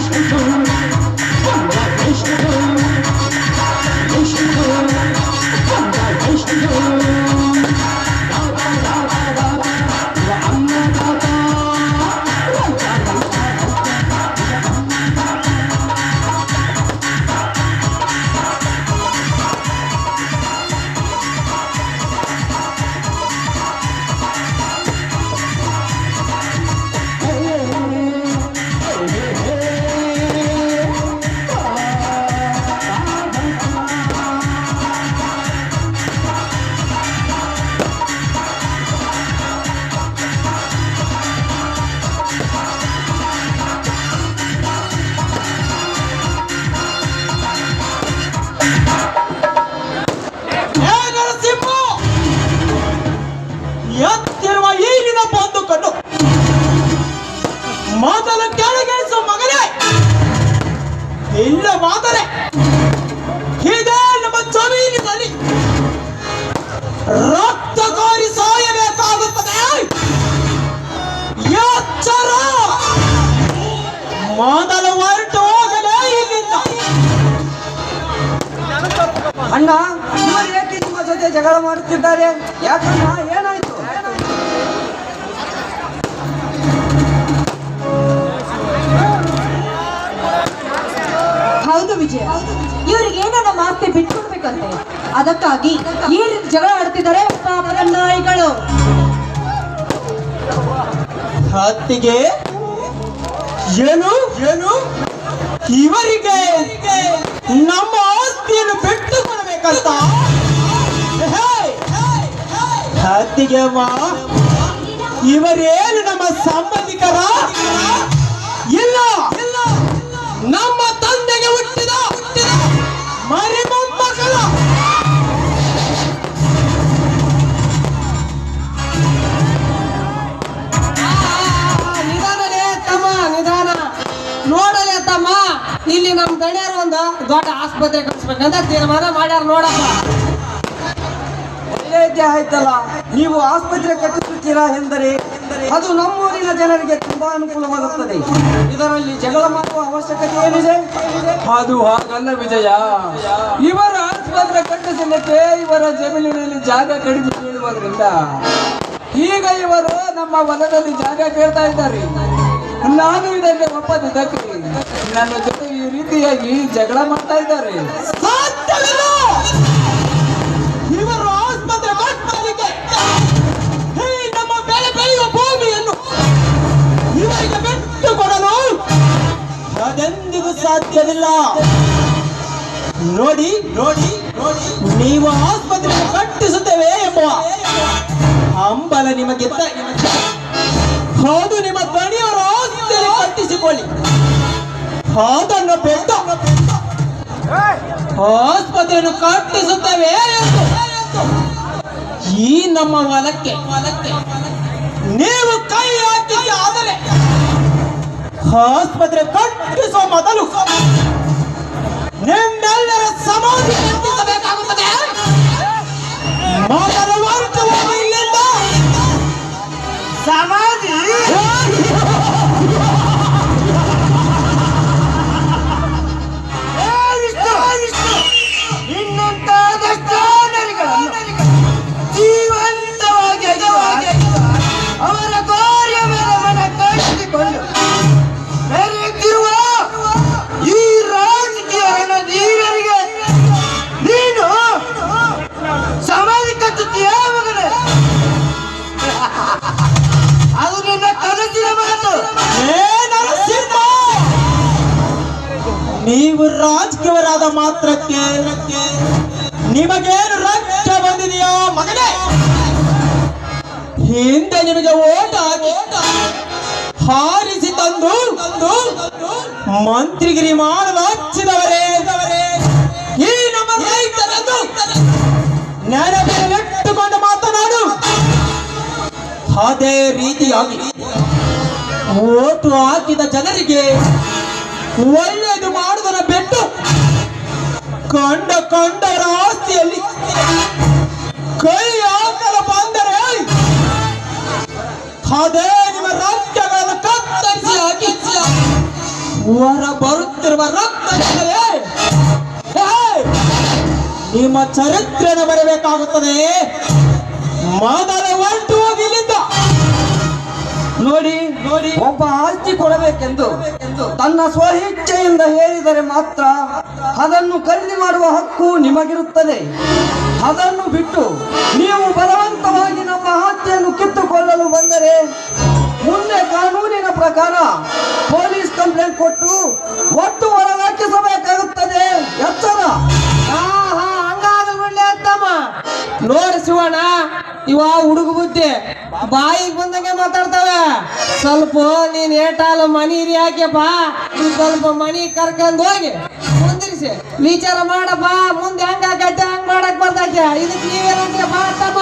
Christmas. ಅಣ್ಣ ಇವರು ಏಕೆ ನಿಮ್ಮ ಜೊತೆ ಜಗಳ ಮಾಡುತ್ತಿದ್ದಾರೆ ಯಾಕಣ್ಣ ಏನಾಯ್ತು? ಹೌದು ವಿಜಯ. ಇವರಿಗೆ ಏನನ್ನ ಮಾಸ್ತಿ ಬಿಟ್ಕೊಡ್ಬೇಕಂತೆ? ಅದಕ್ಕಾಗಿ ಈ ರೀತಿ ಜಗಳ ಆಡ್ತಿದ್ದಾರೆ ಪಾಪದ ನಾಯಿಗಳು. ಹತ್ತಿಗೆ ಏನು? ಏನು? ಇವರಿಗೆ ನಮ್ಮ ಆಸ್ತಿಯನ್ನು ಬಿಟ್ಟು ಕೊಡಬೇಕಂತ ಹೇ! ಹತ್ತಿಗೆ ಇವರೇನು ನಮ್ಮ ಸಂಬಂಧಿಕರ? ಇಲ್ಲ. ನಮ್ಮ ತಂದೆಗೆ ಹುಟ್ಟಿದ ಮರಿ ತಮ್ಮ, ನಿಧಾನ. ನೋಡಲೇ ತಮ್ಮ, ಇಲ್ಲಿ ನಮ್ಮ ದಣಿಯರು ಒಂದು ದೊಡ್ಡ ಆಸ್ಪತ್ರೆ ಕಟ್ಸ್ಬೇಕಂತ ತೀರ್ಮಾನ ಮಾಡ್ಯಾರ ನೋಡಪ್ಪ. ಒಳ್ಳೆಯದೇ ಆಯ್ತಲ್ಲ. ನೀವು ಆಸ್ಪತ್ರೆ ಕಟ್ಟಿಸುತ್ತೀರಾ ಎಂದರೆ ಅದು ನಮ್ಮೂರಿನ ಜನರಿಗೆ ತುಂಬಾ ಅನುಕೂಲವಾಗುತ್ತದೆ. ಇದರಲ್ಲಿ ಜಗಳ ಮಾಡುವ ಅವಶ್ಯಕತೆ ಏನಿದೆ? ಅದು ಹಾಗಲ್ಲ ವಿಜಯ. ಇವರ ಆಸ್ಪತ್ರೆ ಕಟ್ಟಿಸಲಿಕ್ಕೆ ಇವರ ಜಮೀನಿನಲ್ಲಿ ಜಾಗ ಕಡಿಮೆ ಬೀಳುವುದರಿಂದ ಈಗ ಇವರು ನಮ್ಮ ಹೊಲದಲ್ಲಿ ಜಾಗ ಕೇಳ್ತಾ ಇದ್ದಾರೆ. ನಾನು ಇದಕ್ಕೆ ಒಪ್ಪದಿದ್ದಕ್ಕೆ ನನ್ನ ಜೊತೆ ಈ ರೀತಿಯಾಗಿ ಜಗಳ ಮಾಡ್ತಾ ಇದ್ದಾರೆ. ಇವರು ಆಸ್ಪತ್ರೆ ನಮ್ಮ ಬೆಳೆ ಬೆಳೆಯುವ ಭೂಮಿಯನ್ನು ಇವರಿಗೆ ಬಿಟ್ಟು ಕೊಡಲು ಅದೆಂದಿಗೂ ಸಾಧ್ಯವಿಲ್ಲ. ನೋಡಿ ನೋಡಿ ನೋಡಿ, ನೀವು ಆಸ್ಪತ್ರೆ ಕಟ್ಟಿಸುತ್ತೇವೆ ಎಂಬ ಹಂಬಲ ನಿಮಗೆ ಹೌದು, ನಿಮ್ಮ ಕಟ್ಟಿಸಿಕೊಳ್ಳಿ ಅದನ್ನು ಬಿಟ್ಟು ಆಸ್ಪತ್ರೆಯನ್ನು ಕಟ್ಟಿಸುತ್ತವೆ ಈ ನಮ್ಮ ಹೊಲಕ್ಕೆ ಹೊಲಕ್ಕೆ ನೀವು ಕೈ ಹಾಕಿದ್ದೆ ಆದರೆ ಆಸ್ಪತ್ರೆ ಕಟ್ಟಿಸುವ ಮೊದಲು ನಿಮ್ಮೆಲ್ಲರ ಸಮಾಧಿ ಕಟ್ಟಿಸಬೇಕಾಗುತ್ತದೆ ನೀವು ರಾಜಕೀಯವರಾದ ಮಾತ್ರಕ್ಕೆ ನಿಮಗೇನು ರಕ್ತ ಬಂದಿದೆಯೋ ಮಗನೇ? ಹಿಂದೆ ನಿಮಗೆ ಓಟ ಹಾರಿಸಿ ತಂದು ತಂದು ಮಂತ್ರಿಗಿರಿ ಮಾಡಲು ಹಚ್ಚಿದವರೇ. ಈ ನಮ್ಮ ರೈತರನ್ನು ನೆನಪಿನಲ್ಲಿಟ್ಟುಕೊಂಡು ಮಾತನಾಡು. ಅದೇ ರೀತಿಯಾಗಿ ಓಟು ಹಾಕಿದ ಜನರಿಗೆ ಬಿಟ್ಟು ಕಂಡ ಕಂಡರ ಆಸ್ತಿಯಲ್ಲಿ ಕೈ ಹಾಕಲ ಬಂದರೆ ಅದೇ ನಿಮ್ಮ ರಕ್ತಗಳನ್ನು ಕತ್ತರಿಸಿ ಹಾಕಿ ಹೊರ ಬರುತ್ತಿರುವ ರಕ್ತ ನಿಮ್ಮ ಚರಿತ್ರೆಯನ್ನು ಬರಬೇಕಾಗುತ್ತದೆ. ಮೊದಲ ಹೋಗಿ ಇಲ್ಲಿಂದ. ನೋಡಿ ನೋಡಿ. ಒಬ್ಬ ಆಸ್ತಿ ಕೊಡಬೇಕೆಂದು ತನ್ನ ಸ್ವಇಚ್ಛೆಯಿಂದ ಹೇಳಿದರೆ ಮಾತ್ರ ಅದನ್ನು ಖರೀದಿ ಮಾಡುವ ಹಕ್ಕು ನಿಮಗಿರುತ್ತದೆ. ಅದನ್ನು ಬಿಟ್ಟು ನೀವು ಬಲವಂತವಾಗಿ ನಮ್ಮ ಆಸ್ತಿಯನ್ನು ಕಿತ್ತುಕೊಳ್ಳಲು ಬಂದರೆ ಮುಂದೆ ಕಾನೂನಿನ ಪ್ರಕಾರ ಪೊಲೀಸ್ ಕಂಪ್ಲೇಂಟ್ ಕೊಟ್ಟು ಒಟ್ಟು ಹೊರಗಾಕಿಸಬೇಕಾಗುತ್ತದೆ ಎಚ್ಚರ. ನೋಡಿ ಶಿವಣ್ಣ, ಇವ ಹುಡುಗ ಬುದ್ಧಿ. ಬಾಯಿಗೆ ಬಂದಂಗೆ ಮಾತಾಡ್ತಾವೆ. ಸ್ವಲ್ಪ ನೀನ್ ಏಟಾಲ ಮನಿ ಹಾಕ್ಯಪ್ಪ ಸ್ವಲ್ಪ ಮನಿ ಕರ್ಕೊಂಡು ಹೋಗಿ. ವಿಚಾರ ಮಾಡಪ್ಪ ಮುಂದೆ ಹೆಂಗ ಆಗತ್ತೆ ಹಂಗ್ ಮಾಡಕ್ ಬರ್ತೈತೆ. ಇದಕ್ಕೆ ನೀವೇನಂದ್ರೆ ಬಾ ತಮ್ಮ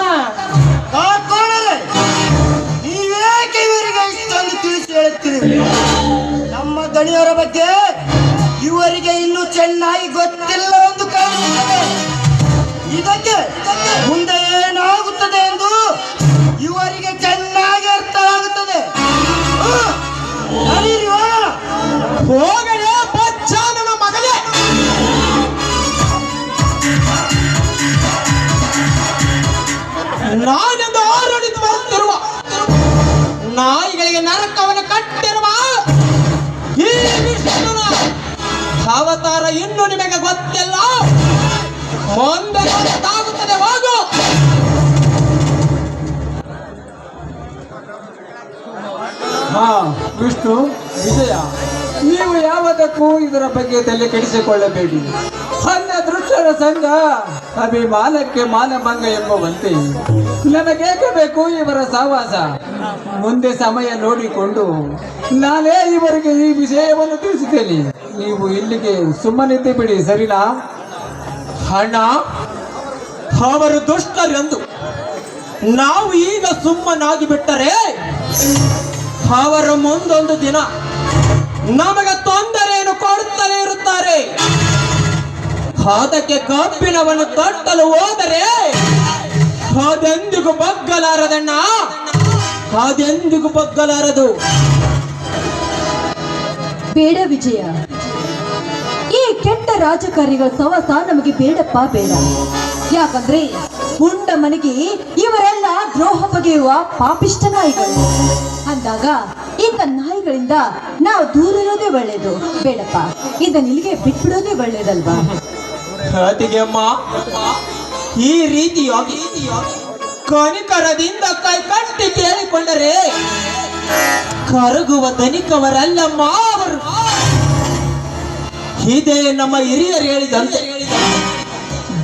ನೀವೇಕೆ ಇವರಿಗೆ ಇಷ್ಟೊಂದು ತಿಳಿಸಿ ಹೇಳುತ್ತೀರಿ? ನಮ್ಮ ದಣಿಯವರ ಬಗ್ಗೆ ಇವರಿಗೆ ಇನ್ನೂ ಚೆನ್ನಾಗಿ ಗೊತ್ತಿಲ್ಲ ಕಾಣುತ್ತದೆ ಇದಕ್ಕೆ ಮುಂದೆ ಏನಾಗುತ್ತದೆ ಎಂದು ಇವರಿಗೆ ಚೆನ್ನಾಗಿ ಇನ್ನು ನಿಮಗೆ ಗೊತ್ತಿಲ್ಲ? ಮುಂದೆ ಗೊತ್ತಾಗುತ್ತದೆ ವಿಷ್ಣು, ವಿಜಯ, ನೀವು ಯಾವುದಕ್ಕೂ ಇದರ ಬಗ್ಗೆ ತಲೆ ಕೆಡಿಸಿಕೊಳ್ಳಬೇಡಿ. ಸಣ್ಣ ದೃಶ್ಯರ ಸಂಘ, ಅಭಿಮಾನಕ್ಕೆ ಮಾನಭಂಗ ಎಂಬುವಂತೆ. ನನಗೇಕೆ ಬೇಕು ಇವರ ಸಹವಾಸ ಮುಂದೆ ಸಮಯ ನೋಡಿಕೊಂಡು ನಾನೇ ಇವರಿಗೆ ಈ ವಿಷಯವನ್ನು ತಿಳಿಸುತ್ತೇನೆ. ನೀವು ಇಲ್ಲಿಗೆ ಸುಮ್ಮನಿದ್ದೆ ಬಿಡಿ, ಸರಿನಾ? ಹಣ ಅವರು ದುಷ್ಟರೆಂದು ನಾವು ಈಗ ಸುಮ್ಮನಾಗಿ ಬಿಟ್ಟರೆ ಅವರ ಮುಂದೊಂದು ದಿನ ನಮಗೆ ತೊಂದರೆಯನ್ನು ಕೊಡುತ್ತಲೇ ಇರುತ್ತಾರೆ. ಅದಕ್ಕೆ ಕಬ್ಬಿಣವನ್ನು ತಟ್ಟಲು ಹೋದರೆ ಅದೆಂದಿಗೂ ಬಗ್ಗಲಾರದಣ್ಣ? ಅದೆಂದಿಗೂ ಬಗ್ಗಲಾರದು? ಬೇಡ ವಿಜಯ. ಕೆಟ್ಟ ರಾಜಕಾರಿಗಳ ಸವಸ ನಮಗೆ ಬೇಡಪ್ಪ, ಬೇಡ. ಯಾಕಂದ್ರೆ ಉಂಡ ಮನೆಗೆ ಇವರೆಲ್ಲ ದ್ರೋಹ ಬಗೆಯುವ ಪಾಪಿಷ್ಟ ನಾಯಿಗಳು ಅಂದಾಗ ಇಂಥ ನಾಯಿಗಳಿಂದ ನಾವು ದೂರ ಇರೋದೇ ಒಳ್ಳೇದು. ಬೇಡಪ್ಪ ಇದನ್ನ ಇಲ್ಲಿಗೆ ಬಿಟ್ಬಿಡೋದೇ ಒಳ್ಳೇದಲ್ವಾ? ಈ ರೀತಿಯಾಗಿ ಕನಿಕರದಿಂದ ಕೈ ಕಟ್ಟಿ ಕೇಳಿಕೊಂಡರೆ ಕರಗುವ ಧನಿಕವರಲ್ಲಮ್ಮ ಅವರು. ಇದೇ ನಮ್ಮ ಹಿರಿಯರು ಹೇಳಿದಂತೆ,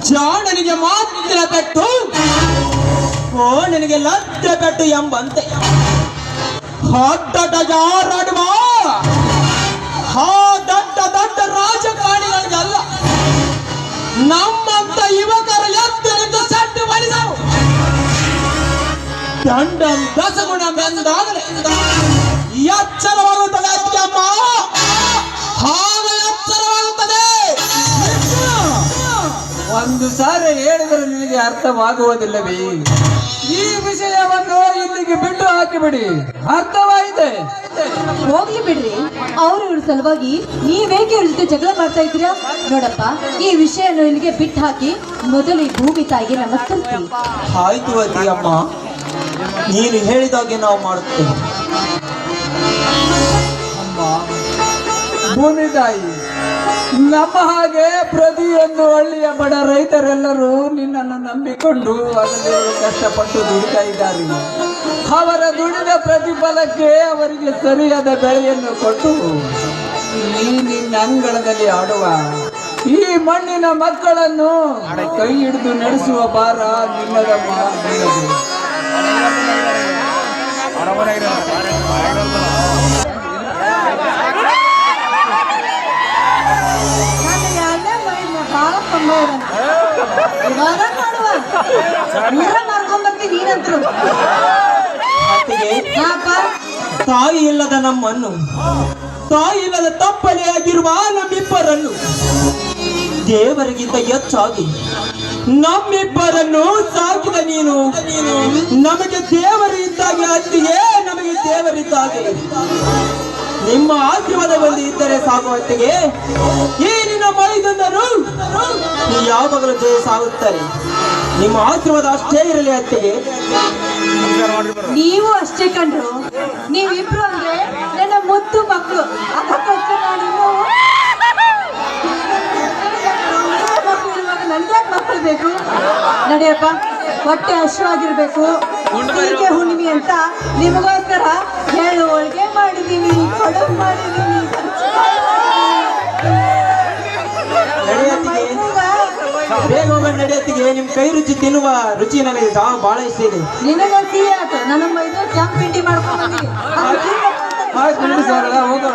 ಜಾಣನಿಗೆ ಮಾತ್ರ ಪೆಟ್ಟು ಓಣನಿಗೆ ಲದ್ದ ಪೆಟ್ಟು ಎಂಬಂತೆ. ಹೊಡ್ಡಟ ಜಾರಾಡುವ ಹಾ ದಟ್ಟ ದಡ್ಡ ರಾಜಕಾರಣಿಗಳಿಗಲ್ಲ. ನಮ್ಮಂತ ಯುವಕರ ಎದ್ದು ನಿಂತು ಸಡ್ಡು ಮಾಡಿದವು. ದಂಡಂ ದಸಗುಣ ಬೆಂದಾಗಲೇ ಎಚ್ಚರವಾಗುತ್ತದೆ ಅತ್ಯಮ್ಮ. ಒಂದು ಸಾರಿ ಹೇಳಿದರೆ ನಿನಗೆ ಅರ್ಥವಾಗುವುದಿಲ್ಲವೇ? ಈ ವಿಷಯವನ್ನು ಇಲ್ಲಿಗೆ ಬಿಟ್ಟು ಹಾಕಿಬಿಡಿ. ಅರ್ಥವಾಯಿತೆ? ಹೋಗ್ಲಿ ಬಿಡ್ರಿ. ಅವ್ರ ಇವ್ರ ಸಲುವಾಗಿ ನೀವೇಕೆ ಇವ್ರ ಜೊತೆ ಜಗಳ ಮಾಡ್ತಾ ಇದ್ದೀರಾ? ನೋಡಪ್ಪ ಈ ವಿಷಯನ ಇಲ್ಲಿಗೆ ಬಿಟ್ಟು ಹಾಕಿ ಮೊದಲು ಈ ಭೂಮಿ ತಾಯಿಗೆ ನಮಸ್ಕರಿಸಿ ಆಯ್ತು ಅಮ್ಮ ನೀನು ಹೇಳಿದಾಗೆ ನಾವು ಮಾಡುತ್ತೇವೆ. ಭೂಮಿ ತಾಯಿ. ನಮ್ಮ ಹಾಗೆ ಪ್ರತಿಯೊಂದು ಹಳ್ಳಿಯ ಬಡ ರೈತರೆಲ್ಲರೂ ನಿನ್ನನ್ನು ನಂಬಿಕೊಂಡು ಅದರಲ್ಲಿ ಕಷ್ಟಪಟ್ಟು ದುಡಿತಾ ಇದ್ದಾರೆ. ಅವರ ದುಡಿದ ಪ್ರತಿಫಲಕ್ಕೆ ಅವರಿಗೆ ಸರಿಯಾದ ಬೆಳೆಯನ್ನು ಕೊಟ್ಟು ನೀ ನಿನ್ನ ಅಂಗಳದಲ್ಲಿ ಆಡುವ ಈ ಮಣ್ಣಿನ ಮಕ್ಕಳನ್ನು ಕೈ ಹಿಡಿದು ನಡೆಸುವ ಭಾರ ತಾಯಿ ಇಲ್ಲದ ನಮ್ಮನ್ನು, ತಾಯಿ ಇಲ್ಲದ ತಪ್ಪಲೆ ಆಗಿರುವ ನಮ್ಮಿಬ್ಬರನ್ನು ದೇವರಿಗಿಂತ ಹೆಚ್ಚಾಗಿ ನಮ್ಮಿಬ್ಬರನ್ನು ಸಾಕಿದ ನೀನು, ನಮಗೆ ದೇವರು ಅಲ್ಲಿಯೇ ಅತ್ತಿಗೆ ನಮಗೆ ದೇವರಿದ್ದಾಗೆ. ನಿಮ್ಮ ಆಶೀರ್ವಾದ ಬಂದು ಇದ್ದರೆ ಸಾಕು ಅತ್ತಿಗೆ ಈ ನಿನ್ನ ಮೈದಂದರು ಯಾವಾಗಲೂ ಜಯ ಸಾಗುತ್ತಾರೆ. ನಿಮ್ಮ ಆಶೀರ್ವಾದ ಅಷ್ಟೇ ಇರಲಿ ಅತ್ತಿಗೆ ನೀವು ಅಷ್ಟೇ ಕಂಡ್ರು. ನೀವಿಬ್ರು ಅಂದ್ರೆ ನನ್ನ ಮುದ್ದು ಮಕ್ಕಳು ಅದಕ್ಕೋಸ್ಕರ ನಾನು ಇನ್ನೂ ನನ್ಗೆ ಮಕ್ಕಳು ಬೇಕು? ನಡೆಯಪ್ಪ ಹೊಟ್ಟೆ ಹಸಿವಾಗಿರ್ಬೇಕು. ಹುಣ್ಣಿಮೆ ಅಂತ ನಿಮಗೋಸ್ಕರ ಎಳ್ಳು ಅಡಪ್ ಬೇಗ ಹೋಗೋಣ ನಡೆಯತ್ತಿಗೆ ನಿಮ್ ಕೈ ರುಚಿ ತಿನ್ನುವ ರುಚಿ ನನಗೆ ಜಾವ ಬಹಳ ಇಷ್ಟ ಇದೆ. ನಿನಗೆ ಟೀ ಆಯ್ತು. ನಮ್ಮ ಇದು ಹೋಗೋಣ.